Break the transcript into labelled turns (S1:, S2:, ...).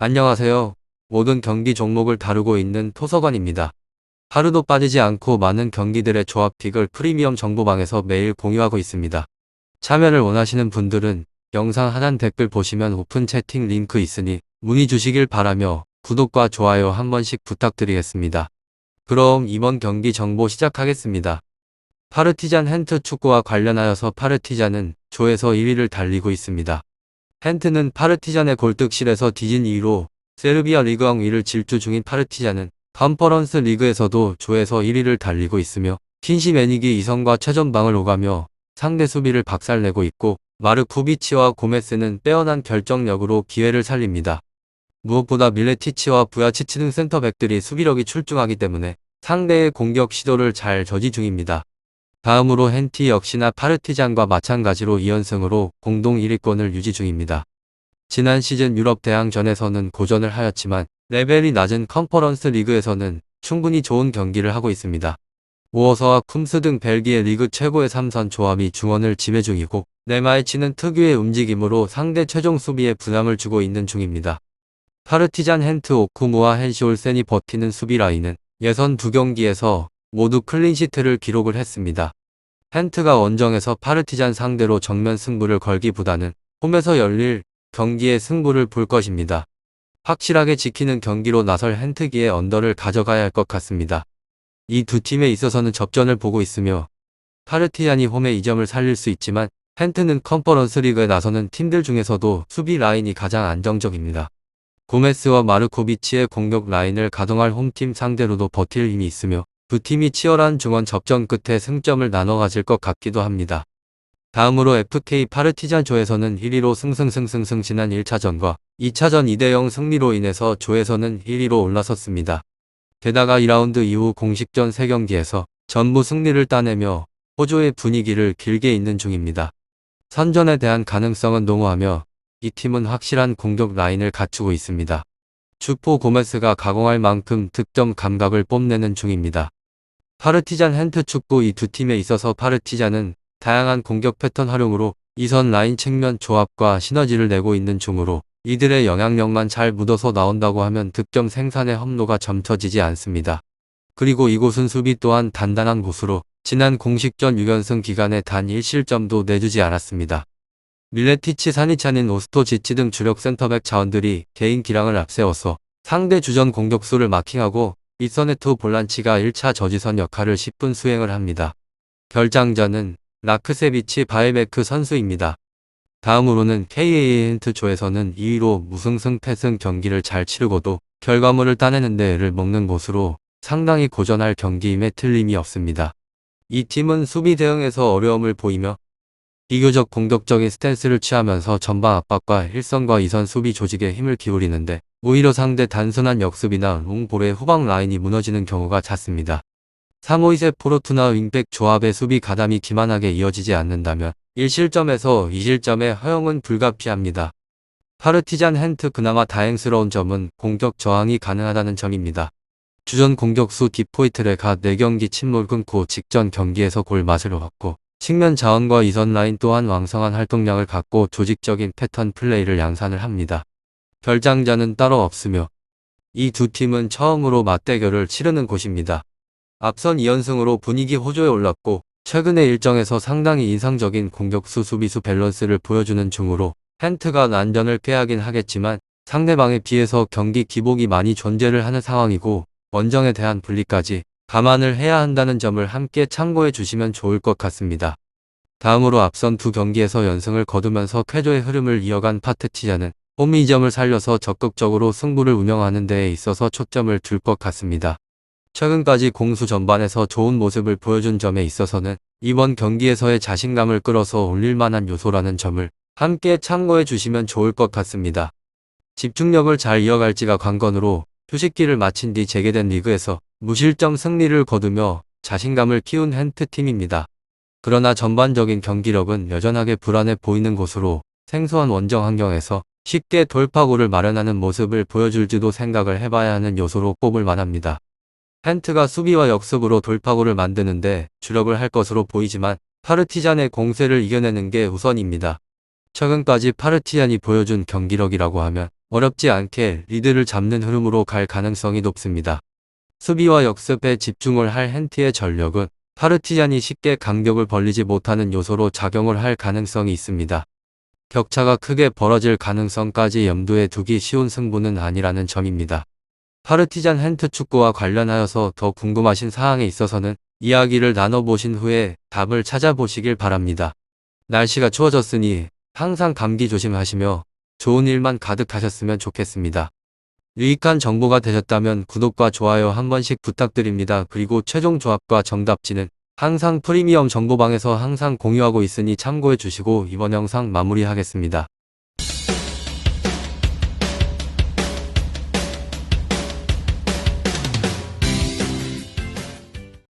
S1: 안녕하세요. 모든 경기 종목을 다루고 있는 토서관입니다. 하루도 빠지지 않고 많은 경기들의 조합픽을 프리미엄 정보방에서 매일 공유하고 있습니다. 참여를 원하시는 분들은 영상 하단 댓글 보시면 오픈 채팅 링크 있으니 문의 주시길 바라며 구독과 좋아요 한 번씩 부탁드리겠습니다. 그럼 이번 경기 정보 시작하겠습니다. 파르티잔 헨트 축구와 관련하여서 파르티잔은 조에서 1위를 달리고 있습니다. 헨트는 파르티잔의 골득실에서 뒤진 2위로 세르비아 리그왕 위를 질주 중인 파르티잔은 컨퍼런스 리그에서도 조에서 1위를 달리고 있으며 킨시 매닉이 이선과 최전방을 오가며 상대 수비를 박살내고 있고 마르쿠비치와 고메스는 빼어난 결정력으로 기회를 살립니다. 무엇보다 밀레티치와 부야치치 등 센터백들이 수비력이 출중하기 때문에 상대의 공격 시도를 잘 저지 중입니다. 다음으로 헨티 역시나 파르티잔과 마찬가지로 2연승으로 공동 1위권을 유지 중입니다. 지난 시즌 유럽 대항전에서는 고전을 하였지만 레벨이 낮은 컨퍼런스 리그에서는 충분히 좋은 경기를 하고 있습니다. 우어서와 쿰스 등 벨기에 리그 최고의 3선 조합이 중원을 지배 중이고 네마이치는 특유의 움직임으로 상대 최종 수비에 부담을 주고 있는 중입니다. 파르티잔 헨트 오쿠무와 헨시올센이 버티는 수비 라인은 예선 두 경기에서 모두 클린시트를 기록을 했습니다. 헨트가 원정에서 파르티잔 상대로 정면 승부를 걸기보다는 홈에서 열릴 경기의 승부를 볼 것입니다. 확실하게 지키는 경기로 나설 헨트기의 언더를 가져가야 할 것 같습니다. 이 두 팀에 있어서는 접전을 보고 있으며 파르티잔이 홈에 이 점을 살릴 수 있지만 헨트는 컨퍼런스 리그에 나서는 팀들 중에서도 수비 라인이 가장 안정적입니다. 고메스와 마르코비치의 공격 라인을 가동할 홈팀 상대로도 버틸 힘이 있으며 두 팀이 치열한 중원 접전 끝에 승점을 나눠 가질 것 같기도 합니다. 다음으로 FK 파르티잔 조에서는 1위로 승승승승승 지난 1차전과 2차전 2대0 승리로 인해서 조에서는 1위로 올라섰습니다. 게다가 2라운드 이후 공식전 3경기에서 전부 승리를 따내며 호조의 분위기를 길게 잇는 중입니다. 선전에 대한 가능성은 농후하며 이 팀은 확실한 공격 라인을 갖추고 있습니다. 주포 고메스가 가공할 만큼 득점 감각을 뽐내는 중입니다. 파르티잔 헨트 축구 이 두 팀에 있어서 파르티잔은 다양한 공격 패턴 활용으로 이선 라인 측면 조합과 시너지를 내고 있는 중으로 이들의 영향력만 잘 묻어서 나온다고 하면 득점 생산의 험로가 점쳐지지 않습니다. 그리고 이곳은 수비 또한 단단한 곳으로 지난 공식전 6연승 기간에 단 1실점도 내주지 않았습니다. 밀레티치 사니차닌 오스토지치 등 주력 센터백 자원들이 개인 기량을 앞세워서 상대 주전 공격수를 마킹하고 이서네토 볼란치가 1차 저지선 역할을 10분 수행을 합니다. 결장전은 라크세비치 바이베크 선수입니다. 다음으로는 KA 힌트 조에서는 2위로 무승승 패승 경기를 잘 치르고도 결과물을 따내는 데를 먹는 곳으로 상당히 고전할 경기임에 틀림이 없습니다. 이 팀은 수비 대응에서 어려움을 보이며 비교적 공격적인 스탠스를 취하면서 전방 압박과 일선과 이선 수비 조직에 힘을 기울이는데 오히려 상대 단순한 역습이나 롱볼의 후방 라인이 무너지는 경우가 잦습니다. 사모이세 포르투나 윙백 조합의 수비 가담이 기만하게 이어지지 않는다면 1실점에서 2실점의 허용은 불가피합니다. 파르티잔 헨트 그나마 다행스러운 점은 공격 저항이 가능하다는 점입니다. 주전 공격수 디포이트레가 4경기 침몰 끊고 직전 경기에서 골 맛을 봤고 측면 자원과 이선 라인 또한 왕성한 활동량을 갖고 조직적인 패턴 플레이를 양산을 합니다. 결장자는 따로 없으며 이 두 팀은 처음으로 맞대결을 치르는 곳입니다. 앞선 2연승으로 분위기 호조에 올랐고 최근의 일정에서 상당히 인상적인 공격수 수비수 밸런스를 보여주는 중으로 헨트가 난전을 꾀하긴 하겠지만 상대방에 비해서 경기 기복이 많이 존재를 하는 상황이고 원정에 대한 분리까지 감안을 해야 한다는 점을 함께 참고해 주시면 좋을 것 같습니다. 다음으로 앞선 두 경기에서 연승을 거두면서 쾌조의 흐름을 이어간 파트티자는 홈이 점을 살려서 적극적으로 승부를 운영하는 데에 있어서 초점을 둘 것 같습니다. 최근까지 공수 전반에서 좋은 모습을 보여준 점에 있어서는 이번 경기에서의 자신감을 끌어서 올릴 만한 요소라는 점을 함께 참고해 주시면 좋을 것 같습니다. 집중력을 잘 이어갈지가 관건으로 휴식기를 마친 뒤 재개된 리그에서 무실점 승리를 거두며 자신감을 키운 헨트 팀입니다. 그러나 전반적인 경기력은 여전하게 불안해 보이는 곳으로 생소한 원정 환경에서 쉽게 돌파구를 마련하는 모습을 보여줄지도 생각을 해봐야 하는 요소로 꼽을 만합니다. 헨트가 수비와 역습으로 돌파구를 만드는데 주력을 할 것으로 보이지만 파르티잔의 공세를 이겨내는 게 우선입니다. 최근까지 파르티잔이 보여준 경기력이라고 하면 어렵지 않게 리드를 잡는 흐름으로 갈 가능성이 높습니다. 수비와 역습에 집중을 할 hen트의 전력은 파르티잔이 쉽게 간격을 벌리지 못하는 요소로 작용을 할 가능성이 있습니다. 격차가 크게 벌어질 가능성까지 염두에 두기 쉬운 승부는 아니라는 점입니다. 파르티잔 hen트 축구와 관련하여서 더 궁금하신 사항에 있어서는 이야기를 나눠보신 후에 답을 찾아보시길 바랍니다. 날씨가 추워졌으니 항상 감기 조심하시며 좋은 일만 가득하셨으면 좋겠습니다. 유익한 정보가 되셨다면 구독과 좋아요 한 번씩 부탁드립니다. 그리고 최종 조합과 정답지는 항상 프리미엄 정보방에서 항상 공유하고 있으니 참고해 주시고 이번 영상 마무리하겠습니다.